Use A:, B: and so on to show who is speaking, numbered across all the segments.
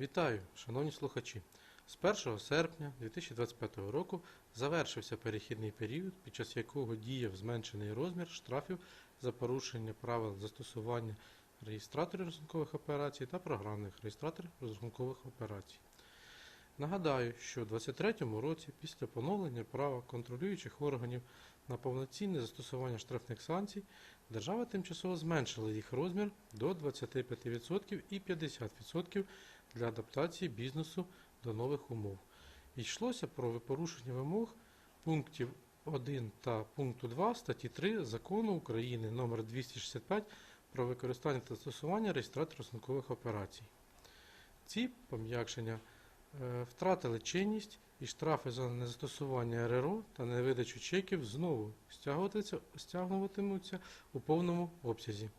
A: Вітаю, шановні слухачі! З 1 серпня 2025 року завершився перехідний період, під час якого діяв зменшений розмір штрафів за порушення правил застосування реєстраторів розрахункових операцій та програмних реєстраторів розрахункових операцій. Нагадаю, що у 2023 році після поновлення права контролюючих органів на повноцінне застосування штрафних санкцій держава тимчасово зменшила їх розмір до 25% і 50% для адаптації бізнесу до нових умов. Йшлося про порушення вимог пунктів 1 та пункту 2 статті 3 Закону України номер 265 про використання та застосування реєстраторів розрахункових операцій. Ці пом'якшення втратили чинність і штрафи за незастосування РРО та невидачу чеків знову стягуватимуться у повному обсязі.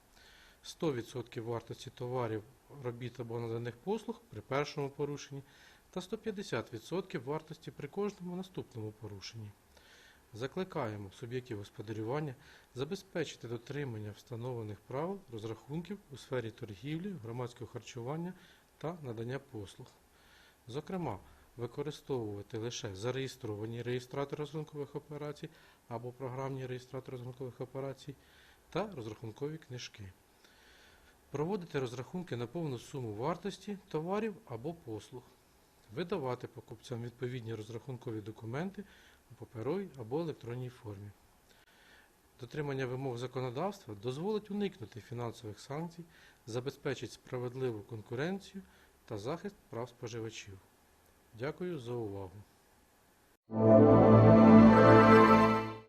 A: 100% вартості товарів, робіт або наданих послуг при першому порушенні та 150% вартості при кожному наступному порушенні. Закликаємо суб'єктів господарювання забезпечити дотримання встановлених правил розрахунків у сфері торгівлі, громадського харчування та надання послуг. Зокрема, використовувати лише зареєстровані реєстратори розрахункових операцій або програмні реєстратори розрахункових операцій та розрахункові книжки. Проводити розрахунки на повну суму вартості товарів або послуг. Видавати покупцям відповідні розрахункові документи у паперовій або електронній формі. Дотримання вимог законодавства дозволить уникнути фінансових санкцій, забезпечить справедливу конкуренцію та захист прав споживачів. Дякую за увагу.